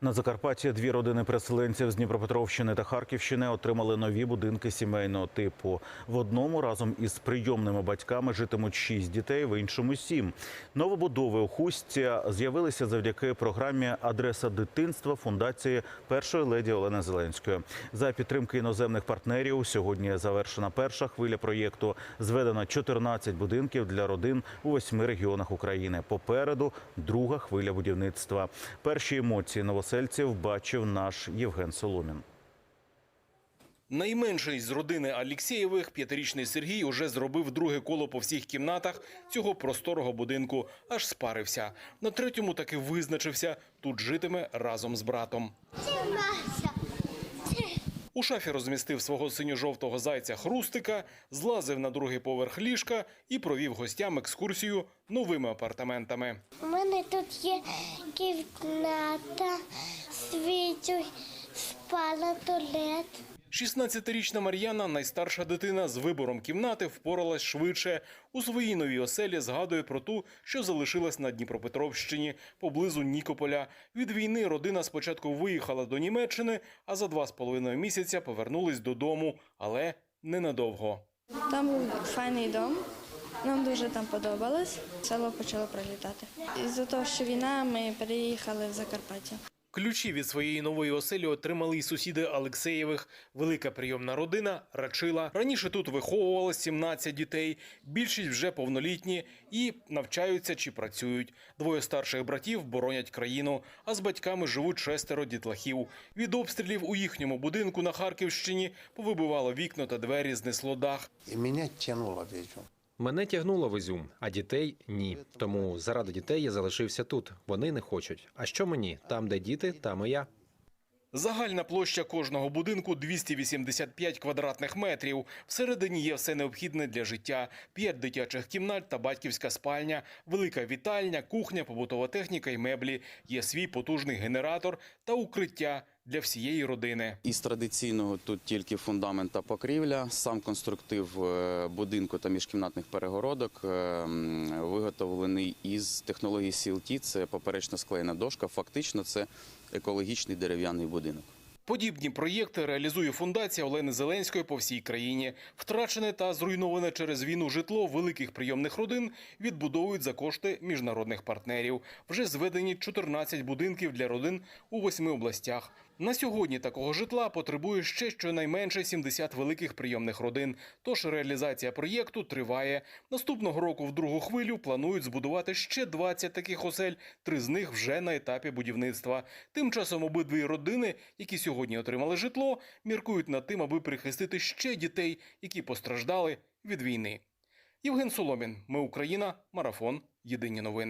На Закарпатті дві родини переселенців з Дніпропетровщини та Харківщини отримали нові будинки сімейного типу. В одному разом із прийомними батьками житимуть шість дітей, в іншому сім. Новобудови у Хусті з'явилися завдяки програмі Адреса дитинства фундації першої леді Олени Зеленської. За підтримки іноземних партнерів сьогодні завершена перша хвиля проєкту. Зведено 14 будинків для родин у восьми регіонах України. Попереду друга хвиля будівництва. Перші емоції новосельців бачив наш Євген Соломін. Найменший з родини Алєксєєвих, п'ятирічний Сергій, уже зробив друге коло по всіх кімнатах цього просторого будинку, аж спарився. На третьому таки визначився, тут житиме разом з братом. У шафі розмістив свого синьо-жовтого зайця Хрустика, злазив на другий поверх ліжка і провів гостям екскурсію новими апартаментами. У мене тут є кімната, свічу, спала, туалет. 16-річна Мар'яна, найстарша дитина з вибором кімнати, впоралась швидше. У своїй новій оселі згадує про ту, що залишилась на Дніпропетровщині, поблизу Нікополя. Від війни родина спочатку виїхала до Німеччини, а за два з половиною місяця повернулись додому, але ненадовго. Там був файний дом. Нам дуже там подобалось. Село почало пролітати. Із-за того, що війна, ми переїхали в Закарпаття. Ключі від своєї нової оселі отримали й сусіди Алексеєвих. Велика прийомна родина Рачила. Раніше тут виховувалось 17 дітей. Більшість вже повнолітні і навчаються чи працюють. Двоє старших братів боронять країну, а з батьками живуть шестеро дітлахів. Від обстрілів у їхньому будинку на Харківщині повибивало вікна та двері, знесло дах. И меня тянуло в Ізюм. Мене тягнуло в Ізюм, а дітей ні. Тому заради дітей я залишився тут. Вони не хочуть. А що мені? Там, де діти, там і я. Загальна площа кожного будинку 285 квадратних метрів. Всередині є все необхідне для життя: п'ять дитячих кімнат та батьківська спальня, велика вітальня, кухня, побутова техніка і меблі. Є свій потужний генератор та укриття для всієї родини. Із традиційного тут тільки фундамент та покрівля. Сам конструктив е, будинку та міжкімнатних перегородок е, виготовлений із технології CLT. Це поперечно склеєна дошка. Фактично, це екологічний дерев'яний будинок. Подібні проєкти реалізує фундація Олени Зеленської по всій країні. Втрачене та зруйноване через війну житло великих прийомних родин відбудовують за кошти міжнародних партнерів. Вже зведені 14 будинків для родин у восьми областях. На сьогодні такого житла потребує ще щонайменше 70 великих прийомних родин. Тож реалізація проєкту триває. Наступного року в другу хвилю планують збудувати ще 20 таких осель. Три з них вже на етапі будівництва. Тим часом обидві родини, які сьогодні отримали житло, міркують над тим, аби прихистити ще дітей, які постраждали від війни. Євген Соломін. Ми Україна. Марафон. Єдині новини.